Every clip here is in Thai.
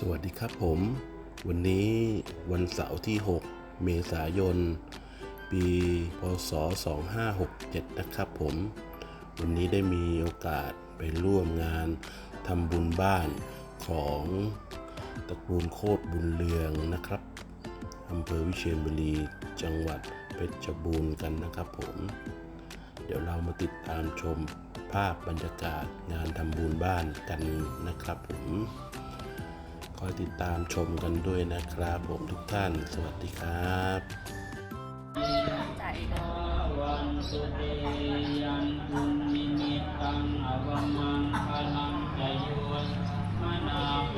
สวัสดีครับผม วันนี้วันเสาร์ที่ 6 เมษายน ปีพศ 2567 นะครับผม วันนี้ได้มีโอกาสไปร่วมงานทำบุญบ้านของตระกูลโคตรบุญเรืองนะครับอำเภอวิเชียรบุรีจังหวัดเพชรบูรณ์กันนะครับผม เดี๋ยวเรามาติดตามชมภาพบรรยากาศงานทำบุญบ้านกันนะครับผม คอยติดตามชมกันด้วยนะครับผมทุกท่าน สวัสดีครับวันสุเตยันตุนิมิตังอวมังคลังจโยมนาโพ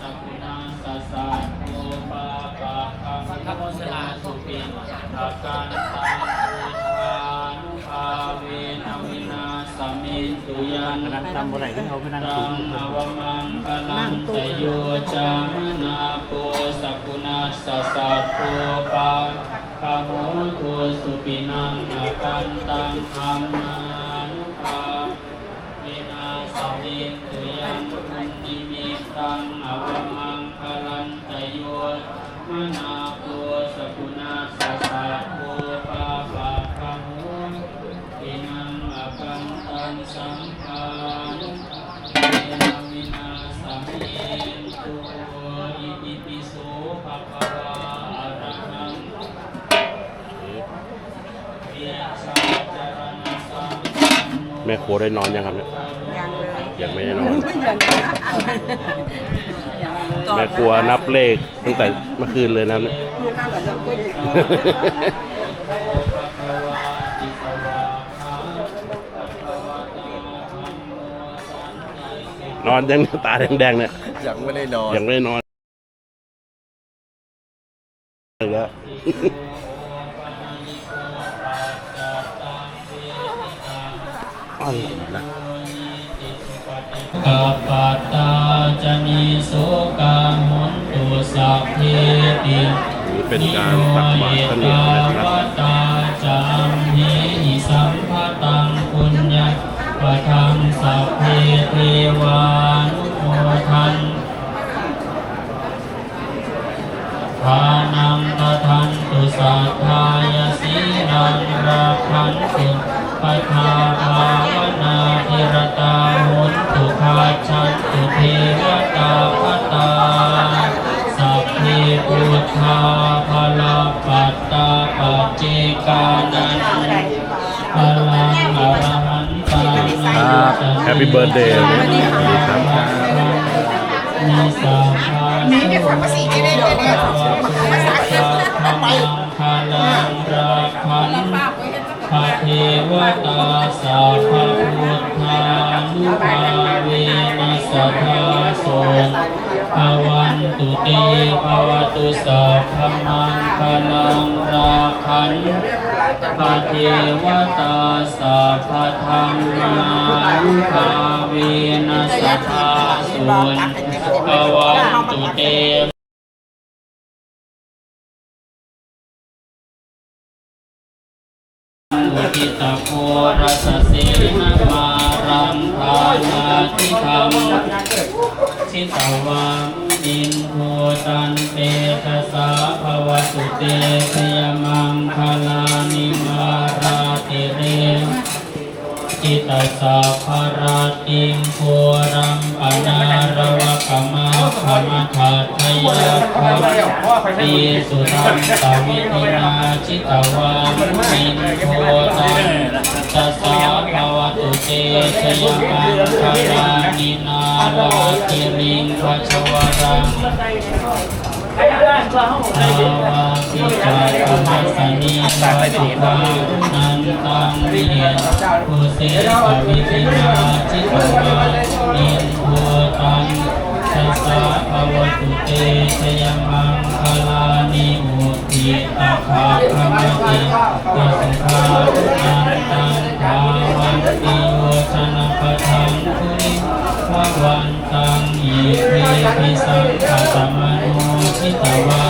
สกุณาสสะโภปาปะคังโมสลาสุปิอาการตา ยันนั่งตามบ่ไหนที่เขาไปนั่งตัสูงงอวมังคลังจโยจามนาโพสกุณาสสะโภปาขโมโทสุปินังอากันตังธรรมานุภาเวนาสมิตุยังคุนิมิตังอวมังคลันตโยมน แม่ครัวได้นอนยังครับเนี่ยยังเลยยังไม่ได้นอน ยังแม่ครัวนับเลขตั้งแต่เมื่อคืนเลยนะเนี่ยคือข้าวกับน้ำกุ้งนอนยังตาแดงๆเนี่ยยังไม่ได้นอนยังไม่ได้นอนแล้วอ๋ กาปตาจะมีโสกามุนตุสัพเพตินี่เป็นการตักบาตรข้าวเหนียวนะครับวตาจามหิสัมภตังปุญญปะทังสัพเพเทวานุโมทันทานังตทันตุสัทธายสีนังราคันตุ ปัทาภาวนาธิรตาหุนตุภาชันตุเทวตาพตา สัพเพพุทธาภลปัตตาปัจเจกานันพลังอรหันตาครับ Happy Birthday สวัสดีครับมีสาภานี่เนี่ยทำภาษีได้เลยเนี่ยภาษาเก็บไปคาลังราคันพระเท วตาสาพพุทธานุภาเวนัสทาโสภวันตุเตภวตุสัพพมังคลังราคันพระเทวตาสาพะธรรมานุภาเวนัสทาโสภวันตุเต จิตาโพรัสเสนามารังคานาทิธรรมชิตาวังอินโทตันเตตะสาภวสุเตสยมังคลานิมาราติเร จิตสัพพราติงโพรังปนารวะกมาขมทัตทยาคัมปีสุตังตวิตินาจิตวามินโพตังตัสสะภะวะตุเตชยมังคลานินาราติริงขชวรังอาวาสิการรมสนิวาสุขานัน ตังเมียภูเสสวิตินาจิตวานินโพตังสัสสะภวตุเตชยมังคลานิมุติตาภาคมติตัสสะนันตังภาวันติโยชนะปะทังคุริภวันตังอิเทปิสังขตมโนทิตวา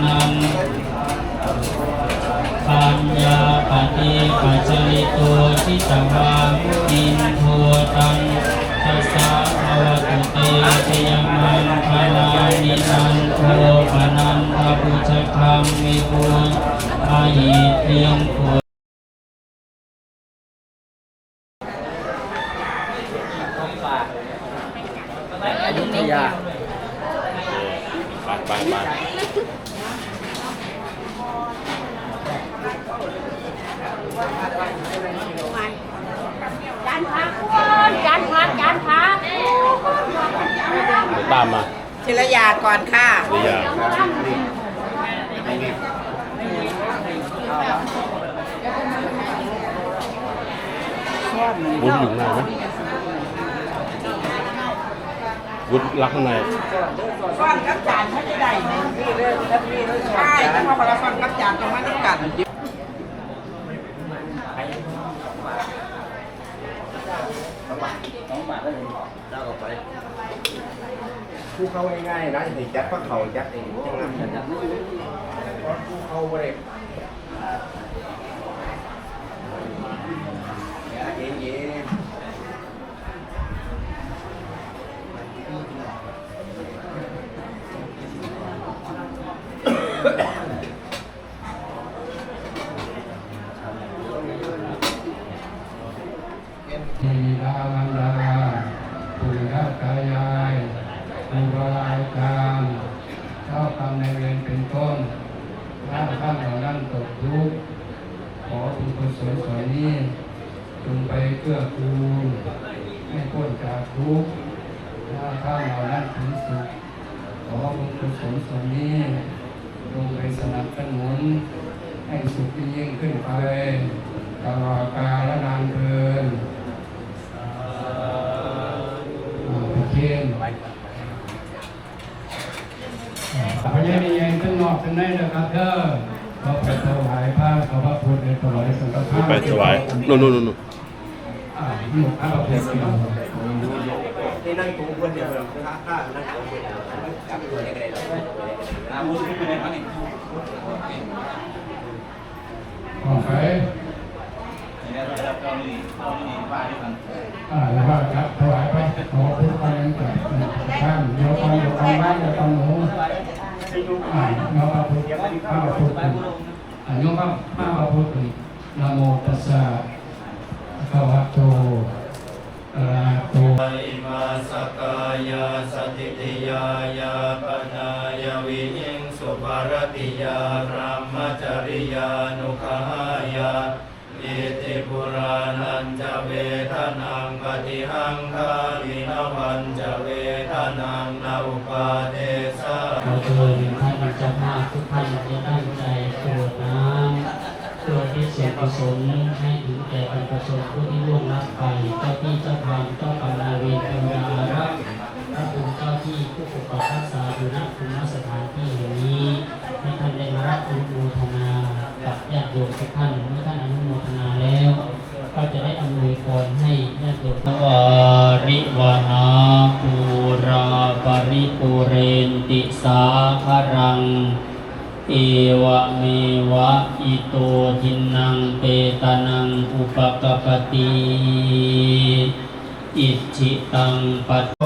ปฏิปัจจลิโตทิตวังอินโทตังทัสสะภวตุเตชยมังคลานินันโทปนันทปุชคัมมิบุญอายิเทียงโค อยุธยา ไปไปไป จานพักคนจานพักจานพัก เดี๋ยว ตามมาชิรยาก่อนค่ะเรียาวุ้นอยู่ข้างในไหมวุ้นรักข้างในซ่อนกับจานไม่ได้ได้ใช่ถ้าพอเราซ่อนกับจานตรงนั้นกันผู้เข้าง่ายๆนะสิจัดพระเขาจัดเองจังนั้นจัดผู้เข้าบ่ได้เย็นทีลาลันดาปุยยตายายปุรายจารย์เจ้ากรรมในายเวรเป็นต้นถ้าท่านเหล่านั้นตกทุกข์ขอบุญกุศลส่วนนี้จง ไปเกื้อกูลให้พ้นจากทุกข์ถ้าท่าเหล่านั้นถึงสุขขอบุญกุศลส่วนนี้จงไปสนับสนุนให้สุขยิ่งขึ้นไปตลอดกาลนานเทินอ่าประเคนพญานิยังทั้งนอกทั้งในนะครับเด้อเราไปถวายผ้าขาวพระพุทธในถวายสังฆทานไปถวายนู่นนู่นนู่น นี่นั่งตัวคนเดียวเลยข้าข้านั่งตัวคนเดียวจับตัวได้เลยอาวุธที่เป็นอะไรนี่ขอไปอ่าแล้วก็ครับถวายไปขอพุทธไปยังจับท่านเดี๋ยวตอนเดี๋ยวตอนบ้านเดี๋ยวตอนหนูอ่าเนาะพระพุทธข้ากพุทธอ่าโยมครับข้าวพุทธนะโมตัสสะ คะวะโตอะระหะโตอิมาสกายาสติติยายาปนายวิหิงสุภารติยารามจริยานุขายาอิติปุรานันจะเวทนังปฏิหังคาวินวันจะเวทนังนาอุปาเทสะเราเชิญท่านเจ้าภาพทุกท่านจะตั้งใจกรวดน้ำเพื่อที่เส่วนกุศลให้ แก่บรรพชนผู้ที่ล่วงลับไปเจ้าที่เจ้าทางเจ้ากรรมนายเวรเทวดาอารักษ์พระภูมิเจ้าที่ผู้ปกปักรักษาอยู่ณภูมิสถานที่แห่งนี้ให้ท่านได้มารับอนุโมทนากับญาติโยมทุกท่านเมื่อท่านอนุโมทนาแล้ว ก็จะได้อำนวยพรให้ญาติโยมวาริวหาปูราปริปุเรนติสาคารัง เอวะเมวะอิโตทินังเปต ปกปติอิจิตังปั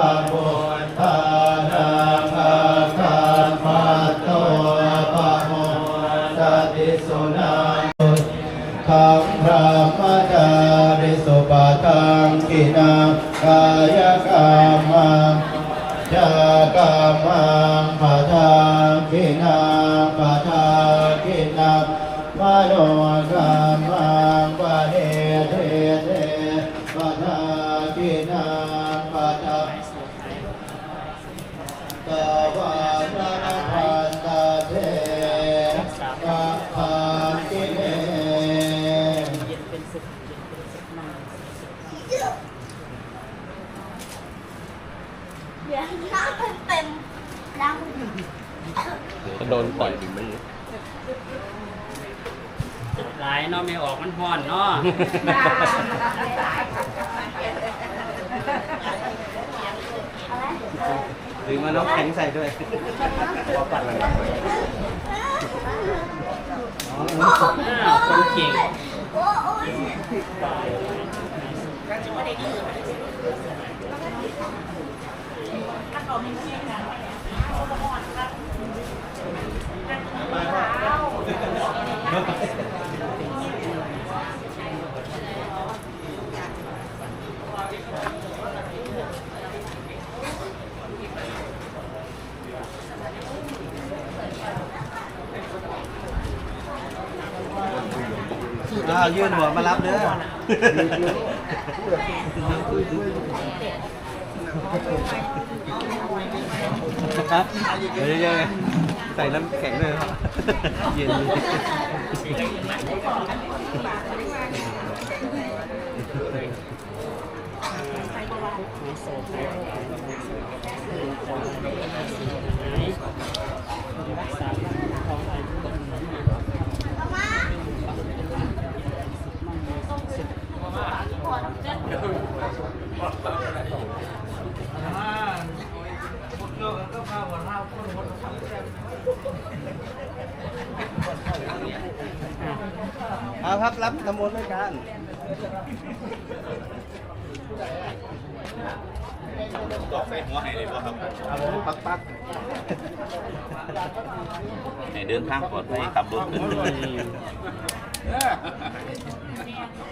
สั โดนปล่อยหรือไม่หลายเนาะไม่ออกมันห้อนเนาะถือมาน้ำแข็งใส่ด้วยว่าปั่นอะไรอ้าวคนเก่งโอ้ยอ้า วยื่นหัวมารับเด้อ เดี๋ยวเยอะๆใส่น้ำแข็งด้วยครับเย็นเอา น้ำมนต์ด้วยกันตอกใส่หัวให้เลยป่ะครับเอาผมปักปักให้เดินทางปลอดภัยขับรถขึ้น